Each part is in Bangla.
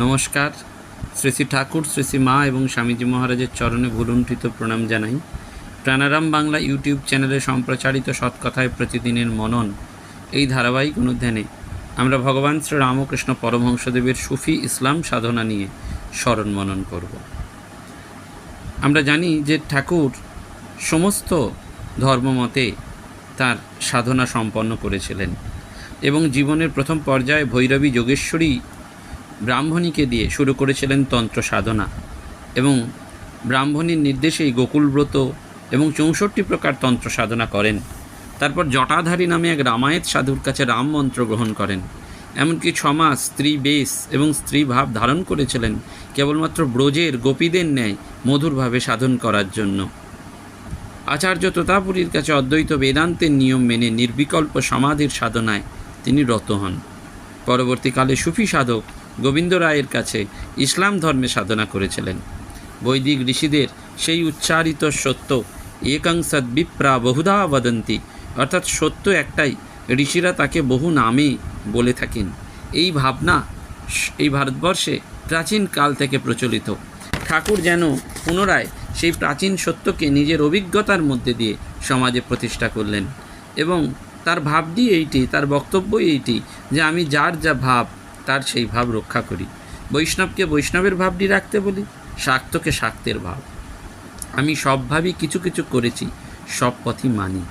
নমস্কার। শ্রী শ্রী ঠাকুর, শ্রী শ্রী মা এবং স্বামীজি মহারাজের চরণে ভুলুণ্ঠিত প্রণাম জানাই। প্রাণারাম বাংলা ইউটিউব চ্যানেলে সম্প্রচারিত সৎকথায় প্রতিদিনের মনন, এই ধারাবাহিক অনুধ্যানে আমরা ভগবান শ্রী রামকৃষ্ণ পরমহংসদেবের সুফি ইসলাম সাধনা নিয়ে স্মরণ মনন করব। আমরা জানি যে ঠাকুর সমস্ত ধর্মমতে তার সাধনা সম্পন্ন করেছিলেন এবং জীবনের প্রথম পর্যায়ে ভৈরবী যোগেশ্বরী ব্রাহ্মণীকে দিয়ে শুরু করেছিলেন তন্ত্র সাধনা এবং ব্রাহ্মণীর নির্দেশেই গোকুলব্রত এবং চৌষট্টি প্রকার তন্ত্র সাধনা করেন। তারপর জটাধারী নামে এক রামায়ত সাধুর কাছে রাম মন্ত্র গ্রহণ করেন। এমনকি ছমাস স্ত্রী বেশ এবং স্ত্রী ভাব ধারণ করেছিলেন কেবলমাত্র ব্রজের গোপীদের ন্যায় মধুরভাবে সাধন করার জন্য। আচার্য তোতাপুরীর কাছে অদ্বৈত বেদান্তের নিয়ম মেনে নির্বিকল্প সমাধির সাধনায় তিনি রত হন। পরবর্তীকালে সুফি সাধক গোবিন্দ রায়ের কাছে ইসলাম ধর্মে সাধনা করেছিলেন। বৈদিক ঋষিদের সেই উচ্চারিত সত্য একং সদ্বিপ্রা বহুধা বদন্তি, অর্থাৎ সত্য একটাই, ঋষিরা তাকে বহু নামে বলে থাকেন। এই ভাবনা এই ভারতবর্ষে প্রাচীন কাল থেকে প্রচলিত। ঠাকুর যেন পুনরায় সেই প্রাচীন সত্যকে নিজের অভিজ্ঞতার মধ্যে দিয়ে সমাজে প্রতিষ্ঠা করলেন এবং তার ভাবটি এইটি, তার বক্তব্য এইটি যে আমি যার যা ভাব তার সেই ভাব রক্ষা করি। বৈষ্ণবকে বৈষ্ণবের ভাবটি রাখতে বলি, শাক্তকে শাক্তের ভাব। আমি সব ভাবই কিছু কিছু করেছি, সব পথই মানি।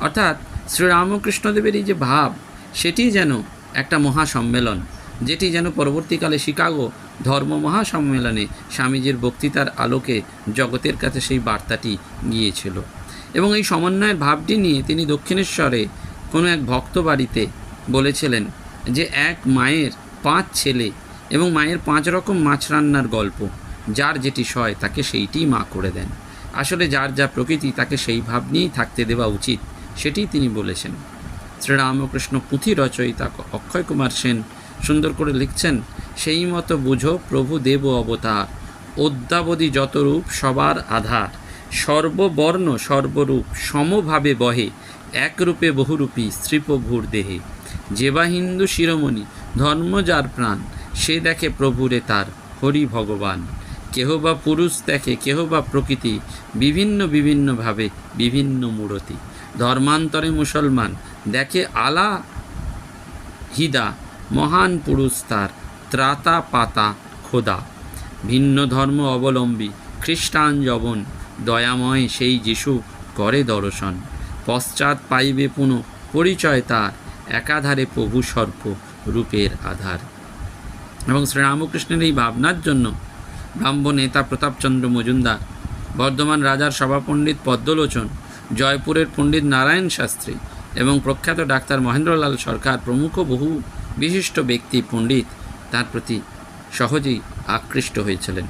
অর্থাৎ শ্রীরামকৃষ্ণদেবের এই যে ভাব, সেটি যেন একটা মহাসম্মেলন, যেটি যেন পরবর্তীকালে শিকাগো ধর্ম মহাসম্মেলনে স্বামীজির বক্তৃতার আলোকে জগতের কাছে সেই বার্তাটি গিয়েছিল। এবং এই সমন্বয়ের ভাবটি নিয়ে তিনি দক্ষিণেশ্বরে কোনো এক ভক্ত বাড়িতে বলেছিলেন যে, এক মায়ের পাঁচ ছেলে এবং মায়ের পাঁচ রকম মাছ রান্নার গল্প। যার যেটি সয়, তাকে সেইটিই মা করে দেন। আসলে যার যা প্রকৃতি, তাকে সেই ভাব নিয়েই থাকতে দেওয়া উচিত সেটিই তিনি বলেছেন। শ্রীরামকৃষ্ণ পুঁথি রচয়িতা অক্ষয় কুমার সেন সুন্দর করে লিখছেন, সেই মতো বুঝো প্রভু দেব অবতার, অদ্যাবধি যত রূপ সবার আধার, সর্ববর্ণ সর্বরূপ সমভাবে বহে, একরূপে বহুরূপী স্ত্রীপ্রভুর দেহে। যে বা হিন্দু শিরোমণি ধর্ম যার প্রাণ, সে দেখে প্রভুরে তার হরি ভগবান। কেহ বা পুরুষ দেখে, কেহ বা প্রকৃতি বিভিন্ন বিভিন্নভাবে বিভিন্ন মূরতি। ধর্মান্তরে মুসলমান, দেখে আলা হিদা, মহান পুরুষ তার ত্রাতা পাতা খোদা। ভিন্ন ধর্ম অবলম্বী, খ্রিস্টান যবন, দয়াময় সেই যিশু করে দর্শন। পশ্চাৎ পাইবে পুনঃ পরিচয় তার, একাধারে প্রভু সর্প। রূপের আধার। এবং শ্রীরামকৃষ্ণের এই ভাবনার জন্য ব্রাহ্ম নেতা প্রতাপচন্দ্র মজুমদার, বর্ধমান রাজার সভাপণ্ডিত পদ্মলোচন, জয়পুরের পণ্ডিত নারায়ণ শাস্ত্রী এবং প্রখ্যাত ডাক্তার মহেন্দ্রলাল সরকার প্রমুখ বহু বিশিষ্ট ব্যক্তি পণ্ডিত তার প্রতি সহজেই আকৃষ্ট হয়েছিলেন।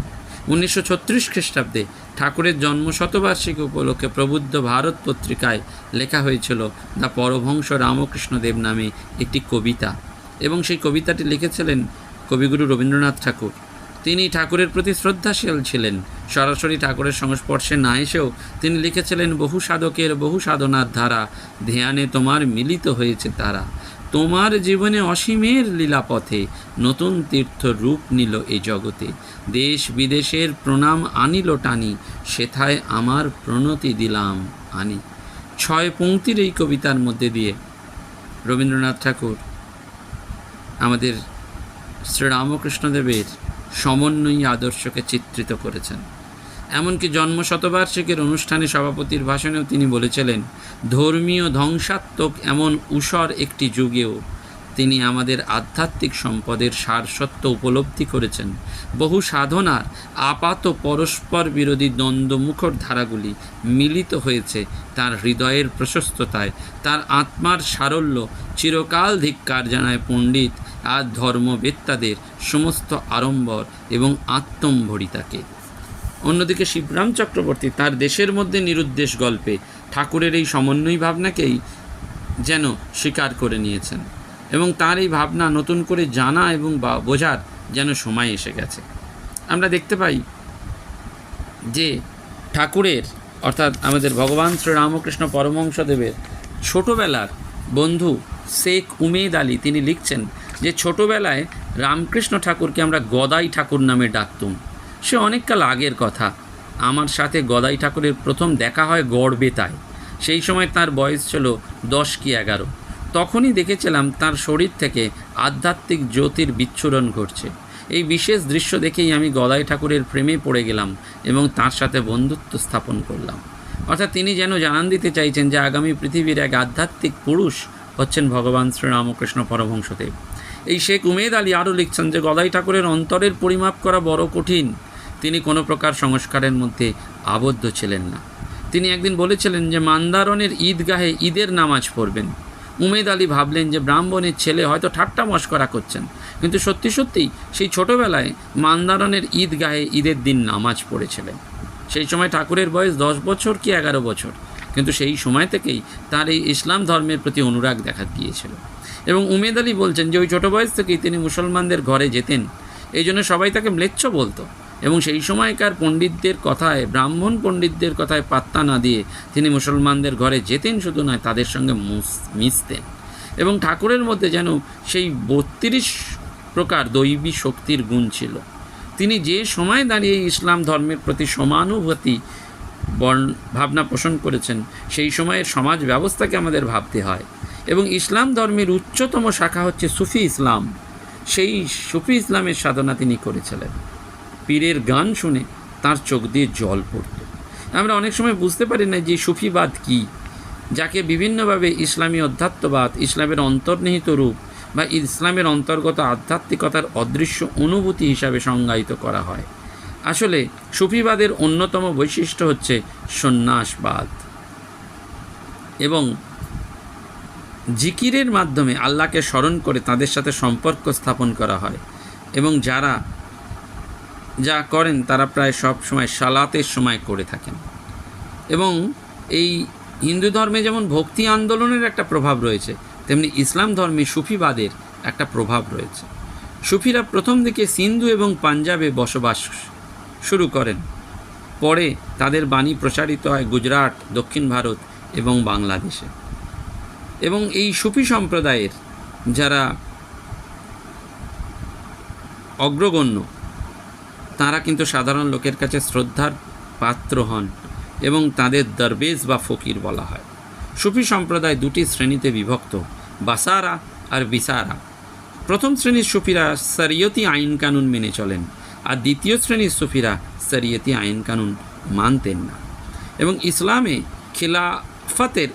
উনিশশো ছত্রিশ খ্রিস্টাব্দে ঠাকুরের জন্ম শতবার্ষিকী উপলক্ষে প্রবুদ্ধ ভারত পত্রিকায় লেখা হয়েছিল দ্য পরভংশ রামকৃষ্ণ দেব নামে একটি কবিতা। এবং সেই কবিতাটি লিখেছিলেন কবিগুরু রবীন্দ্রনাথ ঠাকুর। তিনি ঠাকুরের প্রতি শ্রদ্ধাশীল ছিলেন। সরাসরি ঠাকুরের সংস্পর্শে না এসেও তিনি লিখেছিলেন, বহু সাধকের বহু সাধনার ধারা, ধ্যানে তোমার মিলিত হয়েছে তারা। তোমার জীবনে অসীমের লীলাপথে নতুন তীর্থ রূপ নিল এই জগতে। দেশ বিদেশের প্রণাম আনিল টানি, সেথায় আমার প্রণতি দিলাম আনি। ছয় পংক্তির এই কবিতার মধ্যে দিয়ে রবীন্দ্রনাথ ঠাকুর আমাদের শ্রীরামকৃষ্ণদেবের সমন্বয়ী আদর্শকে চিত্রিত করেছেন। এমনকি জন্ম শতবার্ষিকীর অনুষ্ঠানে সভাপতির ভাষণেও তিনি বলেছিলেন, ধর্মীয় ধ্বংসাত্মক এমন উষর একটি যুগেও তিনি আমাদের আধ্যাত্মিক সম্পদের সারসত্ব উপলব্ধি করেছেন। বহু সাধনার আপাত পরস্পর বিরোধী দ্বন্দ্বমুখর ধারাগুলি মিলিত হয়েছে তার হৃদয়ের প্রশস্ততায়। তার আত্মার সারল্য চিরকাল ধিক্কার জানায় পণ্ডিত আর ধর্মবেত্তাদের সমস্ত আড়ম্বর এবং আত্মম্ভরিতাকে। অন্যদিকে শিবরাম চক্রবর্তী তার দেশের মধ্যে নিরুদ্দেশ গল্পে ঠাকুরের এই সমন্বয় ভাবনাকেই যেন স্বীকার করে নিয়েছেন এবং তার এই ভাবনা নতুন করে জানা এবং বোঝার যেন সময় এসে গেছে। আমরা দেখতে পাই যে ঠাকুরের, অর্থাৎ আমাদের ভগবান শ্রীরামকৃষ্ণ পরমহংসদেবের ছোটোবেলার বন্ধু শেখ উমেদ আলী, তিনি লিখছেন যে ছোটোবেলায় রামকৃষ্ণ ঠাকুরকে আমরা গদাই ঠাকুর নামে ডাকতুম। সে অনেককাল আগের কথা। আমার সাথে গদাই ঠাকুরের প্রথম দেখা হয় গড়বেতায়। সেই সময় তার বয়স ছিল দশ কি এগারো। তখনই দেখেছিলাম তার শরীর থেকে আধ্যাত্মিক জ্যোতির বিচ্ছুরণ ঘটছে। এই বিশেষ দৃশ্য দেখেই আমি গদাই ঠাকুরের প্রেমে পড়ে গেলাম এবং তার সাথে বন্ধুত্ব স্থাপন করলাম। অর্থাৎ তিনি যেন জানান দিতে চাইছেন যে আগামী পৃথিবীর এক আধ্যাত্মিক পুরুষ হচ্ছেন ভগবান শ্রীরামকৃষ্ণ পরমহংসদেব। এই শেখ উমেদ আলী আরও লিখছেন যে, গদাই ঠাকুরের অন্তরের পরিমাপ করা বড় কঠিন। তিনি কোনো প্রকার সংস্কারের মধ্যে আবদ্ধ ছিলেন না। তিনি একদিন বলেছিলেন যে, মান্দারণের ঈদগাহে ঈদের নামাজ পড়বেন। উমেদ আলী ভাবলেন যে, ব্রাহ্মণের ছেলে হয়তো ঠাট্টা মস্করা করছেন। কিন্তু সত্যি সত্যিই সেই ছোটোবেলায় মান্দারণের ঈদগাহে ঈদের দিন নামাজ পড়েছিলেন। সেই সময় ঠাকুরের বয়স দশ বছর কি এগারো বছর? কিন্তু সেই সময় থেকেই তার এই ইসলাম ধর্মের প্রতি অনুরাগ দেখা দিয়েছিল। এবং উমেদ আলী বলছেন যে ওই ছোটো বয়স থেকেই তিনি মুসলমানদের ঘরে যেতেন। এই জন্য সবাই তাকে ম্লেচ্ছ বলতো। এবং সেই সময়কার পণ্ডিতদের কথায়, ব্রাহ্মণ পণ্ডিতদের কথায় পাত্তা না দিয়ে তিনি মুসলমানদের ঘরে যেতেন, শুধু নয় তাদের সঙ্গে মিশতেন। এবং ঠাকুরের মধ্যে যেন সেই বত্রিশ প্রকার দৈবী শক্তির গুণ ছিল। তিনি যে সময় দাঁড়িয়ে ইসলাম ধর্মের প্রতি সমানুভূতি বর্ণ, ভাবনা পোষণ করেছেন, সেই সময়ের সমাজ ব্যবস্থাকে আমাদের ভাবতে হয়। এবং ইসলাম ধর্মের উচ্চতম শাখা হচ্ছে সুফি ইসলাম। সেই সুফি ইসলামের সাধনা তিনি করেছিলেন। পীরের গান শুনে তার চোখ দিয়ে জল পড়ত। আমরা অনেক সময় বুঝতে পারি না যে সুফিবাদ কী, যাকে বিভিন্নভাবে ইসলামী অধ্যাত্মবাদ, ইসলামের অন্তর্নিহিত রূপ বা ইসলামের অন্তর্গত আধ্যাত্মিকতার অদৃশ্য অনুভূতি হিসাবে সংজ্ঞায়িত করা হয়। আসলে সুফিবাদের অন্যতম বৈশিষ্ট্য হচ্ছে সন্ন্যাসবাদ। এবং জিকিরের মাধ্যমে আল্লাহকে স্মরণ করে তাদের সাথে সম্পর্ক স্থাপন করা হয়। এবং যারা যা করেন, তারা প্রায় সব সময় সালাতের সময় করে থাকেন। এবং এই হিন্দু ধর্মে যেমন ভক্তি আন্দোলনের একটা প্রভাব রয়েছে, তেমনি ইসলাম ধর্মে সুফিবাদের একটা প্রভাব রয়েছে। সুফিরা প্রথম দিকে সিন্ধু এবং পাঞ্জাবে বসবাস শুরু করেন। পরে তাদের বাণী প্রচারিত হয় গুজরাট, দক্ষিণ ভারত এবং বাংলাদেশে। এবং এই সুফি সম্প্রদায়ের যারা অগ্রগণ্য, তারা কিন্তু সাধারণ লোকের কাছে শ্রদ্ধার পাত্র হন এবং তাদের দরবেজ বা ফকির বলা হয়। সুফি সম্প্রদায় দুটি শ্রেণীতে বিভক্ত, বাসারা আর বিসারা। প্রথম শ্রেণির সুফিরা সরিয়তি আইন কানুন মেনে চলেন আর দ্বিতীয় শ্রেণির সুফিরা সরিয়তি আইন কানুন মানতেন না। এবং ইসলামে খিলাফতের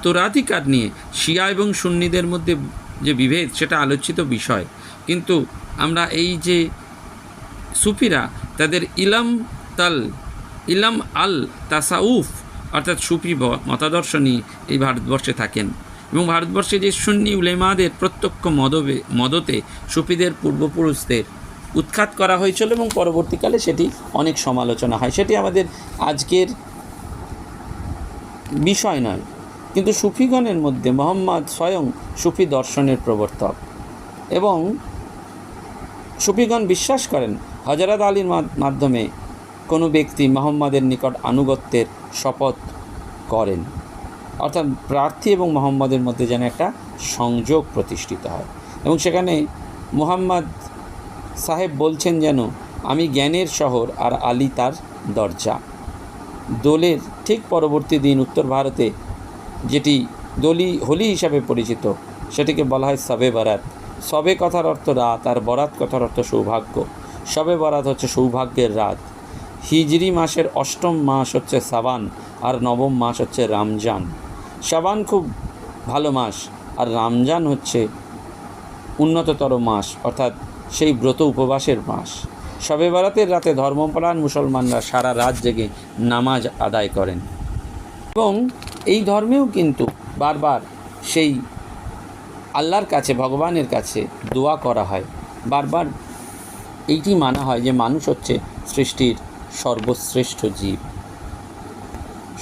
উত্তরাধিকার নিয়ে শিয়া এবং সুন্নিদের মধ্যে যে বিভেদ, সেটা আলোচিত বিষয়। কিন্তু আমরা এই যে সুফিরা, তাদের ইলাম তাল, ইলাম আল তাসাউফ, অর্থাৎ সুফি মতাদর্শ নিয়ে এই ভারতবর্ষে থাকেন। এবং ভারতবর্ষে যে সুন্নি উলেমাদের প্রত্যক্ষ মদবে, মদতে সুফিদের পূর্বপুরুষদের উৎখাত করা হয়েছিল এবং পরবর্তীকালে সেটি অনেক সমালোচনা হয়। সেটি আমাদের আজকের বিষয় নয়। কিন্তু সুফিগণের মধ্যে মোহাম্মদ স্বয়ং সুফি দর্শনের প্রবর্তক। এবং সুফিগণ বিশ্বাস করেন হজরত আলীর মাধ্যমে কোনো ব্যক্তি মোহাম্মদের নিকট আনুগত্যের শপথ করেন। অর্থাৎ প্রার্থী এবং মোহাম্মদের মধ্যে যেন একটা সংযোগ প্রতিষ্ঠিত হয়। এবং সেখানে মুহাম্মদ সাহেব বলছেন যেন, আমি জ্ঞানের শহর আর আলী তার দরজা। দোলের ঠিক পরবর্তী দিন উত্তর ভারতে যেটি দলি হোলি হিসাবে পরিচিত, সেটিকে বলা হয় সবে বরাত। সবে কথার অর্থ রাত আর বরাত কথার অর্থ সৌভাগ্য। সবে বরাত হচ্ছে সৌভাগ্যের রাত। হিজরি মাসের অষ্টম মাস হচ্ছে সাবান আর নবম মাস হচ্ছে রামজান। সাবান খুব ভালো মাস আর রামজান হচ্ছে উন্নততর মাস, অর্থাৎ সেই ব্রত উপবাসের মাস। শবে বরাতের রাতে ধর্মপ্রাণ মুসলমানরা সারা রাত জেগে নামাজ আদায় করেন এবং এই ধর্মেও কিন্তু বারবার সেই আল্লাহর কাছে, ভগবানের কাছে দোয়া করা হয়। বারবার এইটি মানা হয় যে মানুষ হচ্ছে সৃষ্টির সর্বশ্রেষ্ঠ জীব।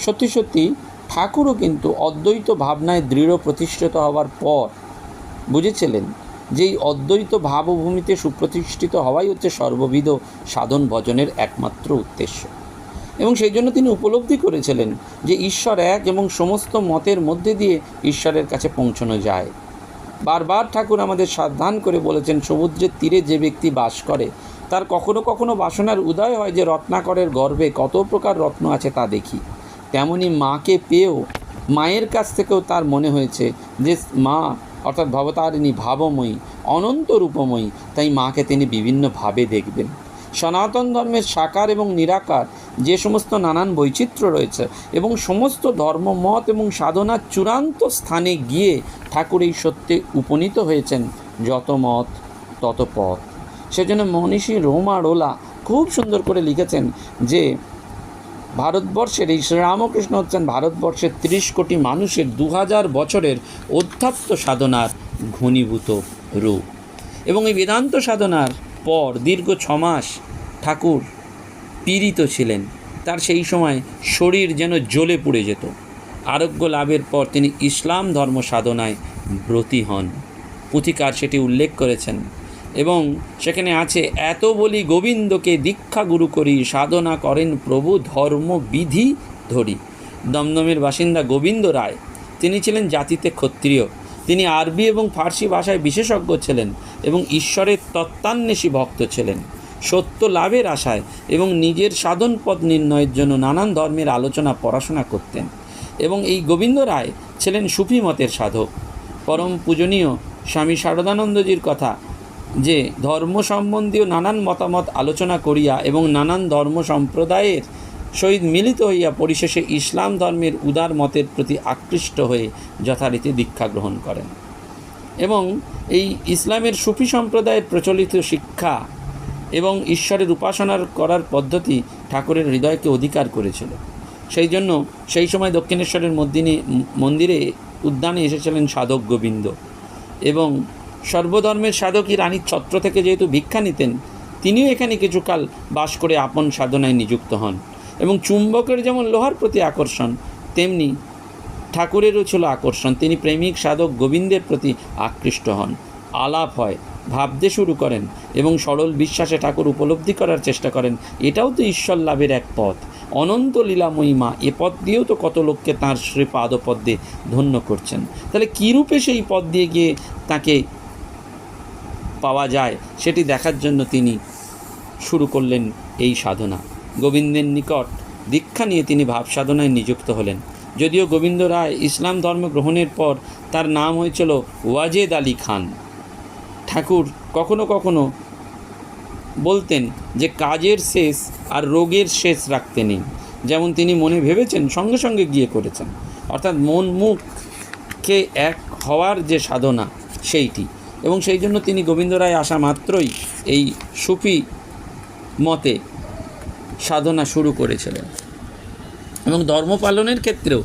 সত্যি সত্যি ঠাকুরও কিন্তু অদ্বৈত ভাবনায় দৃঢ় প্রতিষ্ঠিত হওয়ার পর বুঝেছিলেন যে এই অদ্বৈত ভাবভূমিতে সুপ্রতিষ্ঠিত হওয়াই হচ্ছে সর্ববিধ সাধন ভজনের একমাত্র উদ্দেশ্য। এবং সেই জন্য তিনি উপলব্ধি করেছিলেন যে ঈশ্বর এক এবং সমস্ত মতের মধ্যে দিয়ে ঈশ্বরের কাছে পৌঁছানো যায়। বারবার ঠাকুর আমাদের সাবধান করে বলেছেন, সমুদ্রের তীরে যে ব্যক্তি বাস করে, তার কখনো কখনো বাসনার উদয় হয় যে রত্নাকরের গর্ভে কত প্রকার রত্ন আছে তা দেখি। তেমনি মাকে পেয়েও, মায়ের কাছ থেকেও তার মনে হয়েছে যে মা অর্থাৎ ভবতারিণী ভাবময়ী, অনন্ত রূপময়ী, তাই মাকে তিনি বিভিন্নভাবে দেখবেন। সনাতন ধর্মের সাকার এবং নিরাকার যে সমস্ত নানান বৈচিত্র্য রয়েছে এবং সমস্ত ধর্মমত এবং সাধনার চূড়ান্ত স্থানে গিয়ে ঠাকুর এই সত্যে উপনীত হয়েছেন। যত মত, তত পথ। সেজন্য মনীষী রোমা রোলা খুব সুন্দর করে লিখেছেন যে, ভারতবর্ষের এই শ্রীরামকৃষ্ণ হচ্ছেন ভারতবর্ষের তিরিশ কোটি মানুষের দু হাজার বছরের অধ্যাত্ম সাধনার ঘনীভূত রূপ। এবং এই বেদান্ত সাধনার পর দীর্ঘ ছমাস ঠাকুর পীড়িত ছিলেন। তার সেই সময় শরীর যেন জ্বলে পুড়ে যেত। আরোগ্য লাভের পর তিনি ইসলাম ধর্ম সাধনায় ব্রতী হন। পুথিকার সেটি উল্লেখ করেছেন। এবং সেখানে আছে, এত বলি গোবিন্দকে দীক্ষা গুরু করি, সাধনা করেন প্রভু ধর্ম বিধি ধরি। দমদমের বাসিন্দা গোবিন্দ রায়, তিনি ছিলেন জাতিতে ক্ষত্রিয়। তিনি আরবি এবং ফার্সি ভাষায় বিশেষজ্ঞ ছিলেন এবং ঈশ্বরের তত্ত্বান্বেষী ভক্ত ছিলেন। সত্য লাভের আশায় এবং নিজের সাধন পথ নির্ণয়ের জন্য নানান ধর্মের আলোচনা পড়াশোনা করতেন এবং এই গোবিন্দ রায় ছিলেন সুফি মতের সাধক। পরম পূজনীয় স্বামী শারদানন্দজির কথা যে ধর্ম সম্বন্ধীয় নানান মতামত আলোচনা করিয়া এবং নানান ধর্ম সম্প্রদায়ের সহিত মিলিত হইয়া পরিশেষে ইসলাম ধর্মের উদার মতের প্রতি আকৃষ্ট হয়ে যথারীতি দীক্ষা গ্রহণ করেন। এবং এই ইসলামের সুফি সম্প্রদায়ের প্রচলিত শিক্ষা এবং ঈশ্বরের উপাসনার করার পদ্ধতি ঠাকুরের হৃদয়কে অধিকার করেছিল। সেই জন্য সেই সময় দক্ষিণেশ্বরের মন্দিরে মন্দিরে উদ্যানে এসেছিলেন সাধক গোবিন্দ এবং সর্বধর্মের সাধকই রানীর ছত্র থেকে যেহেতু ভিক্ষা নিতেন, তিনিও এখানে কিছুকাল বাস করে আপন সাধনায় নিযুক্ত হন এবং চুম্বকের যেমন লোহার প্রতি আকর্ষণ, তেমনি ঠাকুরেরও ছিল আকর্ষণ। তিনি প্রেমিক সাধক গোবিন্দের প্রতি আকৃষ্ট হন। আলাপ হয়। ভাবতে শুরু করেন এবং সরল বিশ্বাসে ঠাকুর উপলব্ধি করার চেষ্টা করেন। এটাও তো ঈশ্বর লাভের এক পথ। অনন্ত লীলাময়ী মা এ পথ দিয়েও তো কত লোককে তাঁর শ্রী পাদপদ্মে ধন্য করছেন। তাহলে কী রূপে সেই পথ দিয়ে গিয়ে তাকে পাওয়া যায়, সেটি দেখার জন্য তিনি শুরু করলেন এই সাধনা। গোবিন্দের নিকট দীক্ষা নিয়ে তিনি ভাব সাধনায় নিযুক্ত হলেন। যদিও গোবিন্দ রায় ইসলাম ধর্ম গ্রহণের পর তার নাম হয়েছিল ওয়াজেদ আলী খান। ঠাকুর কখনো কখনো বলতেন যে কাজের শেষ আর রোগের শেষ রাখতে নেই। যেমন তিনি মনে ভেবেছেন সঙ্গে সঙ্গে গিয়ে করেছেন। অর্থাৎ মন মুখকে এক হওয়ার যে সাধনা সেইটি। এবং সেই জন্য তিনি গোবিন্দ রায় আসা মাত্রই এই সুফি মতে সাধনা শুরু করেছিলেন। এবং ধর্ম পালনের ক্ষেত্রেও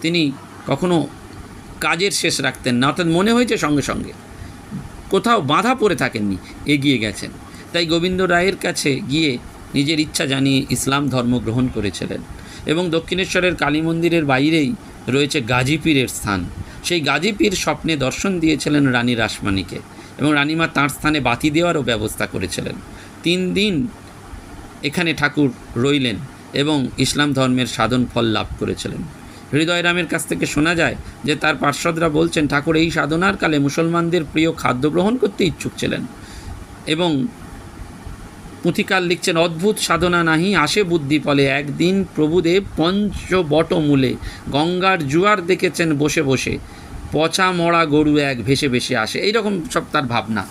তিনি কখনো কাজের শেষ রাখতেন না। অর্থাৎ মনে হয়েছে সঙ্গে সঙ্গে। কোথাও বাধা পড়ে থাকেননি, এগিয়ে গেছেন। তাই গোবিন্দ রায়ের কাছে গিয়ে নিজের ইচ্ছা জানিয়ে ইসলাম ধর্ম গ্রহণ করেছিলেন এবং দক্ষিণেশ্বরের কালী মন্দিরের বাইরেই রয়েছে গাজীপীরের স্থান। সেই গাজীপীর স্বপ্নে দর্শন দিয়েছিলেন রানী রাসমানিকে এবং রানীমা তাঁর স্থানে বাতি দেওয়ারও ব্যবস্থা করেছিলেন। তিন দিন এখানে ঠাকুর রইলেন এবং ইসলাম ধর্মের সাধন ফল লাভ করেছিলেন। হৃদয়রামের কাছ থেকে শোনা যায় যে তার পার্ষদরা বলছেন, ঠাকুর, এই সাধনার কালে মুসলমানদের প্রিয় খাদ্য গ্রহণ করতে ইচ্ছুক ছিলেন এবং পুঁথিকার লিখছেন, অদ্ভুত সাধনা নাহি, আসে বুদ্ধি ফলে। একদিন প্রভুদেব পঞ্চবটমূলে গঙ্গার জুয়ার দেখেছেন বসে বসে। পচা মরা গরু এক ভেসে ভেসে আসে। এইরকম সব তার ভাবনা।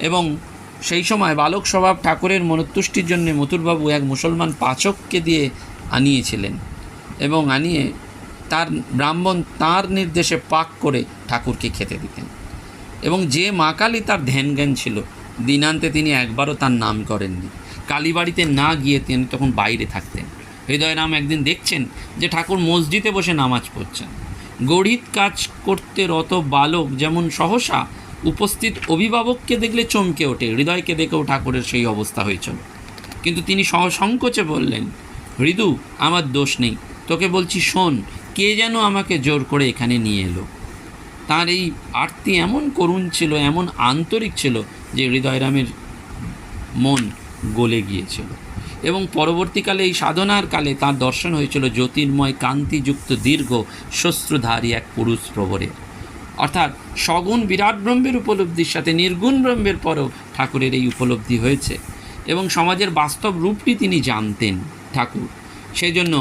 এবং সেই সময় বালক স্বভাব ঠাকুরের মনোতুষ্টির জন্য মথুরবাবু এক মুসলমান পাচককে দিয়ে আনিয়েছিলেন এবং আনিয়ে তার ব্রাহ্মণ তার নির্দেশে পাক করে ঠাকুরকে খেতে দিতেন। এবং যে মা কালী তার ধ্যান জ্ঞান ছিল, দিনান্তে তিনি একবারও তার নাম করেননি। কালীবাড়িতে না গিয়ে তিনি তখন বাইরে থাকতেন। হৃদয়রাম একদিন দেখছেন যে ঠাকুর মসজিদে বসে নামাজ পড়ছেন। গড়িত কাজ করতে রত বালক যেমন সহসা, উপস্থিত অভিভাবককে দেখলে চমকে ওঠে, হৃদয়কে দেখেও ঠাকুরের সেই অবস্থা হয়েছিল। কিন্তু তিনি সহসংকোচে বললেন, হৃদু, আমার দোষ নেই। তোকে বলছি শোন কে যেন আমাকে জোর করে এখানে নিয়ে এলো। তার এই আরতি এমন করুণ ছিল, এমন আন্তরিক ছিল যে হৃদয়রামের মন গলে গিয়েছিল। এবং পরবর্তীকালে এই সাধনার কালে তার দর্শন হয়েছিল জ্যোতির্ময় কান্তিযুক্ত দীর্ঘ শস্ত্রধারী এক পুরুষ প্রবরের অর্থাৎ সগুণ বিরাট ব্রহ্মের উপলব্ধির সাথে নির্গুণ ব্রহ্মের পরও ঠাকুরের এই উপলব্ধি হয়েছে এবং সমাজের বাস্তব রূপটি তিনি জানতেন ঠাকুর। সেই জন্য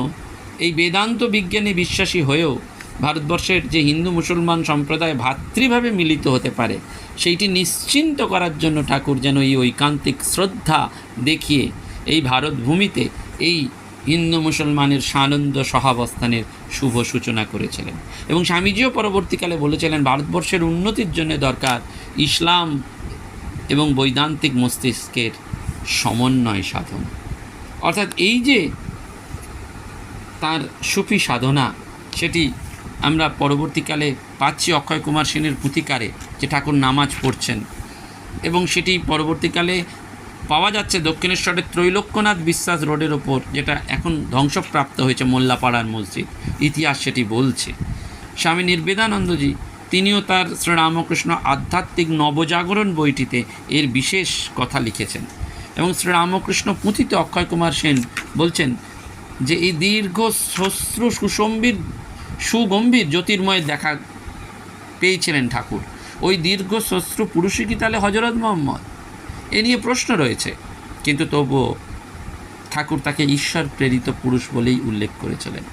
এই বেদান্ত বিজ্ঞানে বিশ্বাসী হয়েও ভারতবর্ষের যে হিন্দু মুসলমান সম্প্রদায় ভাতৃভাবে মিলিত হতে পারে, সেইটি নিশ্চিন্ত করার জন্য ঠাকুর যেন এই ঐকান্তিক শ্রদ্ধা দেখিয়ে এই ভারত ভূমিতে এই হিন্দু মুসলমানের সানন্দ সহাবস্থানের শুভ সূচনা করেছিলেন। এবং স্বামীজিও পরবর্তীকালে বলেছিলেন, ভারতবর্ষের উন্নতির জন্য দরকার ইসলাম এবং বৈদান্তিক মস্তিষ্কের সমন্বয় সাধন। অর্থাৎ এই যে তার সুফি সাধনা, সেটি আমরা পরবর্তীকালে পাচ্ছি অক্ষয় কুমার সেনের পুঁথিকারে, যে ঠাকুর নামাজ পড়ছেন। এবং সেটি পরবর্তীকালে পাওয়া যাচ্ছে দক্ষিণেশ্বরের ত্রৈলোক্যনাথ বিশ্বাস রোডের ওপর, যেটা এখন ধ্বংসপ্রাপ্ত হয়েছে মোল্লাপাড়ার মসজিদ। ইতিহাস সেটি বলছে। স্বামী নির্বেদানন্দজি, তিনিও তার শ্রীরামকৃষ্ণ আধ্যাত্মিক নবজাগরণ বইটিতে এর বিশেষ কথা লিখেছেন। এবং শ্রীরামকৃষ্ণ পুঁথিতে অক্ষয় কুমার সেন বলছেন যে এই দীর্ঘ শস্ত্র সুসম্বির, সুগম্ভীর জ্যোতির্ময় দেখা পেয়েছিলেন ঠাকুর। ওই দীর্ঘ শস্ত্র পুরুষই কি তাহলে হজরত মোহাম্মদ? এ নিয়ে প্রশ্ন রয়েছে। কিন্তু তবুও ঠাকুর তাকে ঈশ্বর প্রেরিত পুরুষ বলেই উল্লেখ করেছিলেন।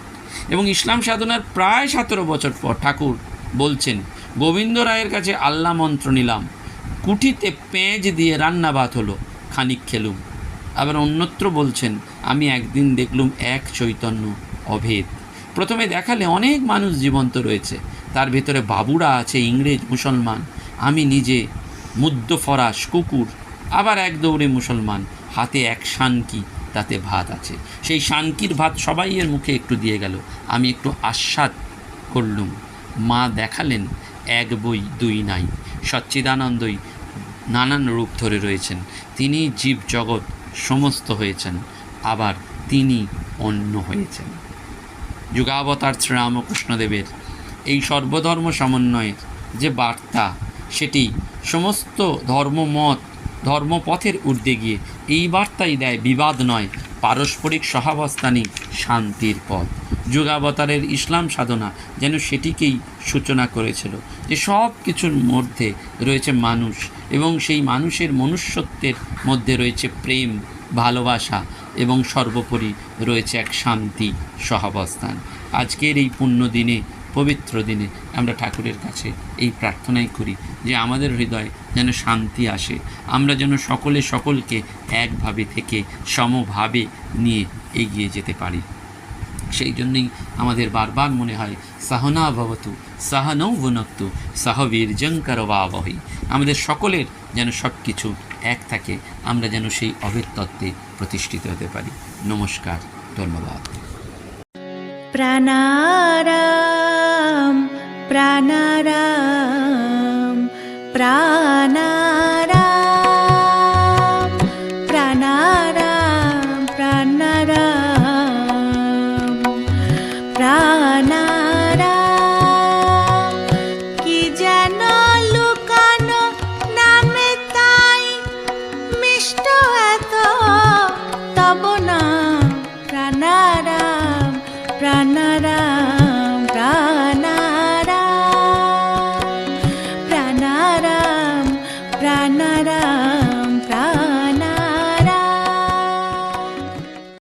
এবং ইসলাম সাধনার প্রায় সতেরো বছর পর ঠাকুর বলছেন, গোবিন্দ রায়ের কাছে আল্লাহ মন্ত্র নিলাম। কুঠিতে পেঁয়াজ দিয়ে রান্না ভাত হলো, খানিক খেলুম। আবার অন্যত্র বলছেন, আমি একদিন দেখলুম এক চৈতন্য অভেদ। প্রথমে দেখালে অনেক মানুষ জীবন্ত রয়েছে। তার ভেতরে বাবুরা আছে ইংরেজ মুসলমান, আমি নিজে মুদ্দ ফরাস কুকুর, আবার এক দৌড়ে মুসলমান। হাতে এক শানকি তাতে ভাত আছে। সেই শানকির ভাত সবাইয়ের মুখে একটু দিয়ে গেল। আমি একটু আস্বাদ করলুম। মা দেখালেন, এক বই দুই নাই। সচ্চিদানন্দই নানান রূপ ধরে রয়েছেন। তিনি জীব জগৎ সমস্ত হয়েছেন, আবার তিনি অন্য হয়েছেন। যুগাবতার শ্রীরামকৃষ্ণদেবের এই সর্বধর্ম সমন্বয়ের যে বার্তা, সেটি সমস্ত ধর্মমত, ধর্মপথের ঊর্ধ্বে গিয়ে এই বার্তাই দেয়, বিবাদ নয়, পারস্পরিক সহাবস্থানই শান্তির পথ। যুগাবতারের ইসলাম সাধনা যেন সেটিকেই সূচনা করেছিল, যে সব কিছুর মধ্যে রয়েছে মানুষ এবং সেই মানুষের মনুষ্যত্বের মধ্যে রয়েছে প্রেম, ভালোবাসা এবং সর্বোপরি রয়েছে এক শান্তি সহাবস্থান। আজকের এই পুণ্য দিনে পবিত্র দিনে আমরা ঠাকুরের কাছে এই প্রার্থনাই করি যে আমাদের হৃদয়ে যেন শান্তি আসে। আমরা যেন সকলে সকলকে একভাবে থেকে সমভাবে নিয়ে এগিয়ে যেতে পারি। সেই জন্যই আমাদের বারবার মনে হয়, সাহনা ভবতু সাহনৌ ভুনক্তু সাহবীর জঙ্কর বাবহি আমাদের সকলের যেন সব কিছু এক থাকে, আমরা যেন সেই অভেদ তত্ত্বে প্রতিষ্ঠিত হতে পারি। নমস্কার, ধন্যবাদ। প্রাণারাম প্রাণারাম প্রাণারাম।